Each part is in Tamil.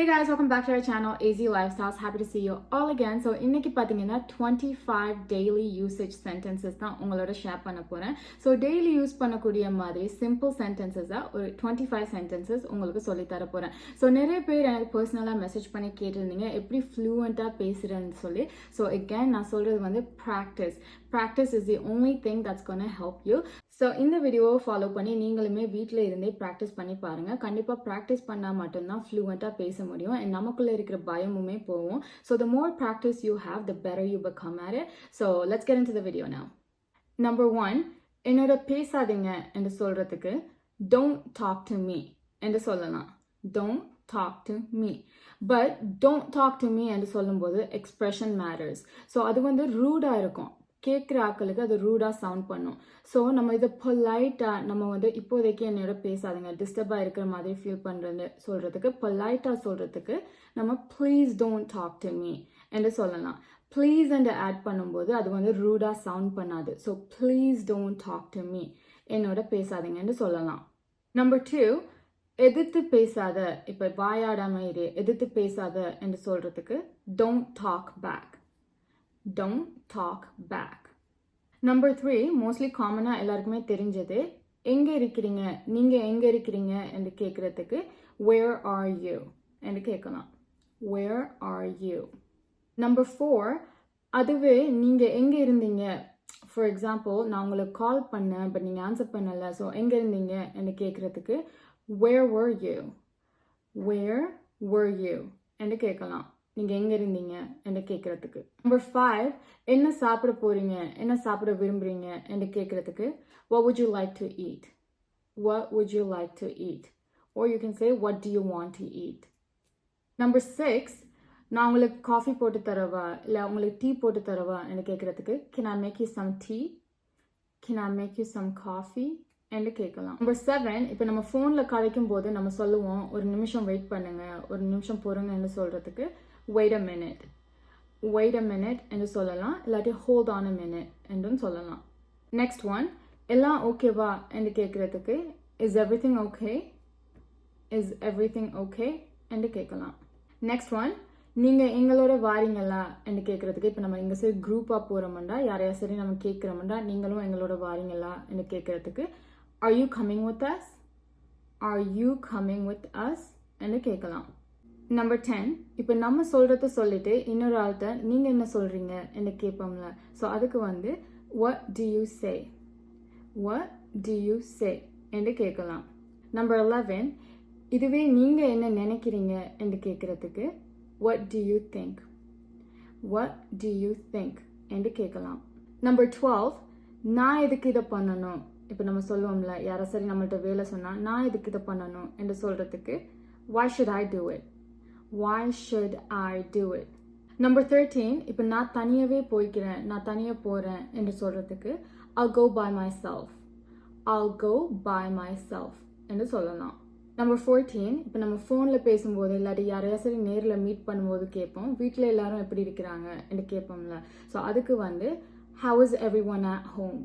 Hey guys, welcome back to our channel, AZ Lifestyles. Happy to see you all again. So, இன்னைக்கு பார்த்தீங்கன்னா 25 daily usage sentences தான் உங்களோட ஷேர் பண்ண போகிறேன் ஸோ டெய்லி யூஸ் பண்ணக்கூடிய மாதிரி சிம்பிள் சென்டென்சஸாக ஒரு 25 sentences உங்களுக்கு சொல்லித்தர போகிறேன் ஸோ நிறைய பேர் எனக்கு பர்சனலாக மெசேஜ் பண்ணி கேட்டிருந்தீங்க. எப்படி ஃப்ளூவெண்ட்டாக பேசுகிறேன்னு சொல்லி. ஸோ எகேன் நான் சொல்கிறது வந்து practice practice is the only thing that's gonna help you so இந்த வீடியோவை ஃபாலோ பண்ணி நீங்களுமே வீட்டில் இருந்தே ப்ராக்டிஸ் பண்ணி பாருங்கள் கண்டிப்பாக ப்ராக்டிஸ் பண்ணால் மட்டும்தான் ஃப்ளூவெண்ட்டாக பேச முடியும். அண்ட் நமக்குள்ளே இருக்கிற பயமுமே போவோம் so the more practice you have the better you become at so let's get into the video now. Number one என்னோட பேசாதீங்க என்று சொல்கிறதுக்கு டோன்ட் டாக் டு மீ என்று சொல்லலாம். Don't talk to me but don't talk to me என்று சொல்லும்போது எக்ஸ்பிரஷன் மேட்டர்ஸ் ஸோ அது வந்து ரூடாக இருக்கும். கேட்குற ஆக்களுக்கு அது ரூடாக சவுண்ட் பண்ணும். ஸோ நம்ம இதை பொலைட்டாக நம்ம வந்து இப்போதைக்கு என்னோட பேசாதுங்க. டிஸ்டர்பாக இருக்கிற மாதிரி ஃபீல் பண்ணுறது சொல்கிறதுக்கு பொலைட்டாக சொல்கிறதுக்கு நம்ம please don't talk to me என்று சொல்லலாம். ப்ளீஸ் என்று ஆட் பண்ணும்போது அது வந்து ரூடாக சவுண்ட் பண்ணாது. So please don't talk to me என்னோட பேசாதீங்கன்னு சொல்லலாம். நம்பர் டூ எதிர்த்து பேசாத இப்போ வாயாடாம இரு எதிர்த்து பேசாத என்று சொல்கிறதுக்கு don't talk back don't talk back number three mostly காமனாக எல்லாருக்குமே தெரிஞ்சது எங்கே இருக்கிறீங்க? நீங்கள் எங்கே இருக்கிறீங்க? என்று கேட்குறதுக்கு வேர் ஆர் யூ என்று கேட்கலாம். Where are you number four அதுவே நீங்கள் எங்கே இருந்தீங்க? ஃபார் எக்ஸாம்பிள் நான் உங்களுக்கு கால் பண்ணேன் பட் நீங்கள் ஆன்சர் பண்ணலை ஸோ எங்கே இருந்தீங்க? என்று கேட்குறதுக்கு வேர் வர் யூ வேர் வர் யூ என்று கேட்கலாம். நீங்கள் எங்கே இருந்தீங்க? என்று கேட்குறதுக்கு. நம்பர் ஃபைவ் என்ன சாப்பிட போகிறீங்க என்ன சாப்பிட விரும்புகிறீங்க என்று கேட்குறதுக்கு what would you like to eat what would you like to eat oh you can say what do you want to eat number six நான் உங்களுக்கு காஃபி போட்டு தரவா? இல்லை உங்களுக்கு டீ போட்டு தரவா? என்று கேட்குறதுக்கு can I make you some tea can I make you some coffee என்று கேட்கலாம். நம்பர் செவன் இப்போ நம்ம ஃபோனில் கிடைக்கும் போது நம்ம சொல்லுவோம் ஒரு நிமிஷம் வெயிட் பண்ணுங்க ஒரு நிமிஷம் பொறுங்கன்னு சொல்கிறதுக்கு wait a minute wait a minute என்று சொல்லலாம். இல்லாட்டி ஹோல்ட் ஆன் அ மினிட் என்றும் சொல்லலாம். நெக்ஸ்ட் ஒன் எல்லாம் ஓகேவா என்று கேட்குறதுக்கு is everything okay is everything okay என்று கேட்கலாம். நெக்ஸ்ட் ஒன் நீங்கள் எங்களோட வாரீங்களா? என்று கேட்குறதுக்கு இப்போ நம்ம இங்கே சரி குரூப்பாக போகிறோம்டா யாரையா சரி நம்ம கேட்குறோம்டா நீங்களும் எங்களோட வாரீங்களா? என்று கேட்குறதுக்கு are you coming with us are you coming with us என்று கேட்கலாம். நம்பர் டென் இப்போ நம்ம சொல்கிறத சொல்லிட்டு இன்னொரு ஆள்கிட்ட நீங்கள் என்ன சொல்கிறீங்க என்ன கேட்போம்ல. ஸோ அதுக்கு வந்து what do you say? What do you say? என்று கேட்கலாம். நம்பர் லெவன் இதுவே நீங்கள் என்ன நினைக்கிறீங்க? என்று கேட்குறதுக்கு what do you think? What do you think? என்று கேட்கலாம். நம்பர் டுவெல் நான் எதுக்கு இதை பண்ணணும்? இப்போ நம்ம சொல்லுவோம்ல யாரா சரி நம்மள்கிட்ட வேலை சொன்னால் நான் எதுக்கு இதை பண்ணணும்? என்று சொல்கிறதுக்கு why should I do it? Why should I do it? Number thirteen இப்போ நான் தனியாகவே போய்க்கிறேன் நான் தனியாக போகிறேன் என்று சொல்கிறதுக்கு I'll go by myself. I'll go by myself என்று சொல்லலாம். நம்பர் ஃபோர்டீன் இப்போ நம்ம ஃபோனில் பேசும்போது இல்லாட்டி யாரையா சரி நேரில் மீட் பண்ணும்போது கேட்போம் வீட்டில் எல்லாரும் எப்படி இருக்கிறாங்க என்று கேட்போம்ல. ஸோ அதுக்கு வந்து how is everyone at home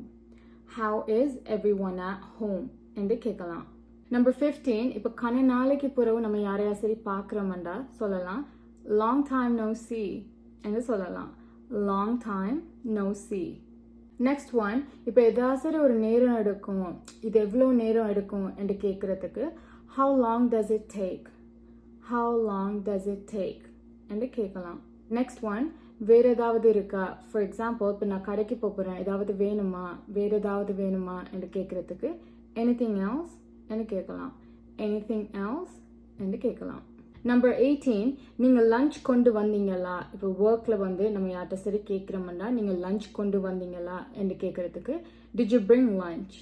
how is everyone at home என்று கேட்கலாம். நம்பர் ஃபிஃப்டீன் இப்போ கன நாளைக்கு பிறகு நம்ம யாரையா சரி பார்க்குறோம்டா சொல்லலாம் லாங் டைம் நோ சி என்று சொல்லலாம். Long time no see next one இப்போ ஏதாவது சரி ஒரு நேரம் எடுக்கும் இது எவ்வளோ நேரம் எடுக்கும் என்று கேட்குறதுக்கு how long does it take how long does it take என்று கேட்கலாம். நெக்ஸ்ட் ஒன் வேறு ஏதாவது இருக்கா? ஃபார் எக்ஸாம்பிள் இப்போ நான் கடைக்கு போகிறேன் ஏதாவது வேணுமா? வேறு ஏதாவது வேணுமா? என்று கேட்குறதுக்கு எனிதிங் எல்ஸ் என்று கேட்கலாம். எனிதிங் எல்ஸ் என்று கேட்கலாம். நம்பர் எயிட்டீன் நீங்கள் லஞ்ச் கொண்டு வந்தீங்களா? இப்போ ஒர்க்கில் வந்து நம்ம யார்கிட்ட சரி கேட்குறோம்னா நீங்கள் லஞ்ச் கொண்டு வந்தீங்களா? என்று கேட்குறதுக்கு did you bring lunch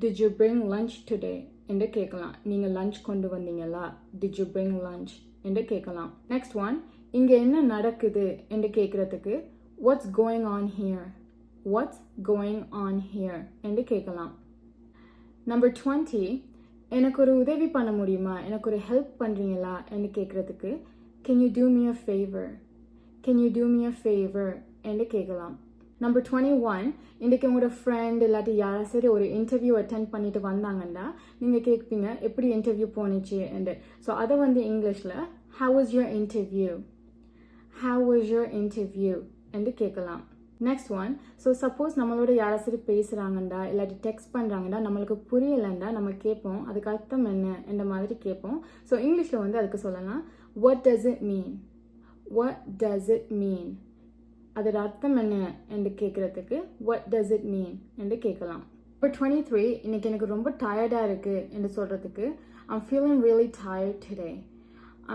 did you bring lunch today என்று கேட்கலாம். நீங்கள் லஞ்ச் கொண்டு வந்தீங்களா? டிட் யூ பிரிங் லஞ்ச் என்று கேட்கலாம். நெக்ஸ்ட் ஒன் இங்கே என்ன நடக்குது? என்று கேட்குறதுக்கு what's going on here what's going on here என்று கேட்கலாம். நம்பர் டுவெண்ட்டி எனக்கு ஒரு உதவி பண்ண முடியுமா? எனக்கு ஒரு ஹெல்ப் பண்ணுறீங்களா என்று கேட்குறதுக்கு can you do me a favour can you do me a favour என்று கேட்கலாம் நம்பர் டுவெண்ட்டி ஒன் இன்றைக்கி உங்களோட ஃப்ரெண்ட் இல்லாட்டி யாரா சரி ஒரு இன்டர்வியூ அட்டென்ட் பண்ணிட்டு வந்தாங்கன்னா நீங்கள் கேட்பீங்க எப்படி இன்டர்வியூ போணுச்சு? என்று. ஸோ அதை வந்து இங்கிலீஷில் how was your interview? How was your interview? என்று கேட்கலாம் நெக்ஸ்ட் ஒன் ஸோ சப்போஸ் நம்மளோட யாராச்சும் பேசுகிறாங்கண்டா இல்லாட்டி டெக்ஸ்ட் பண்ணுறாங்கடா நம்மளுக்கு புரியலைண்டா நம்ம கேட்போம். அதுக்கு அர்த்தம் என்ன என்ற மாதிரி கேட்போம். ஸோ இங்கிலீஷில் வந்து அதுக்கு சொல்லலாம். What does it mean what does it mean அதோட அர்த்தம் என்ன என்று கேட்குறதுக்கு வாட் டஸ் இட் மீன் என்று கேட்கலாம். இப்போ டுவெண்ட்டி த்ரீ இன்னைக்கு எனக்கு ரொம்ப டயர்டாக இருக்குது என்று சொல்கிறதுக்கு I'm feeling really tired today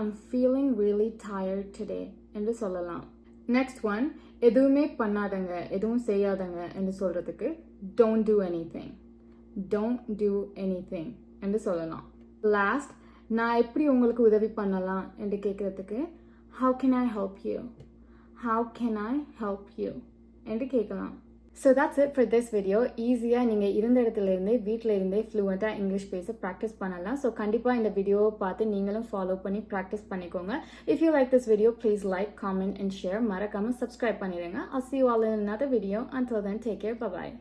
I'm feeling really tired today என்று சொல்லலாம். நெக்ஸ்ட் ஒன் எதுவுமே பண்ணாதங்க எதுவும் செய்யாதங்க என்று சொல்கிறதுக்கு don't do anything don't do anything என்று சொல்லலாம். லாஸ்ட் நான் எப்படி உங்களுக்கு உதவி பண்ணலாம் என்று கேட்குறதுக்கு how can I help you how can I help you என்று கேட்கலாம். So that's it for this video ஈஸியாக நீங்கள் இருந்த இடத்துல இருந்தே வீட்டில் இருந்தே ஃப்ளூவெண்ட்டாக இங்கிலீஷ் பேச ப்ராக்டிஸ் பண்ணலாம். ஸோ கண்டிப்பாக இந்த வீடியோவை பார்த்து நீங்களும் ஃபாலோ பண்ணி ப்ராக்டிஸ் பண்ணிக்கோங்க. If you like this video please like comment and share மறக்காமல் சப்ஸ்கிரைப் பண்ணிடுங்க as you all in in video and then take care bye bye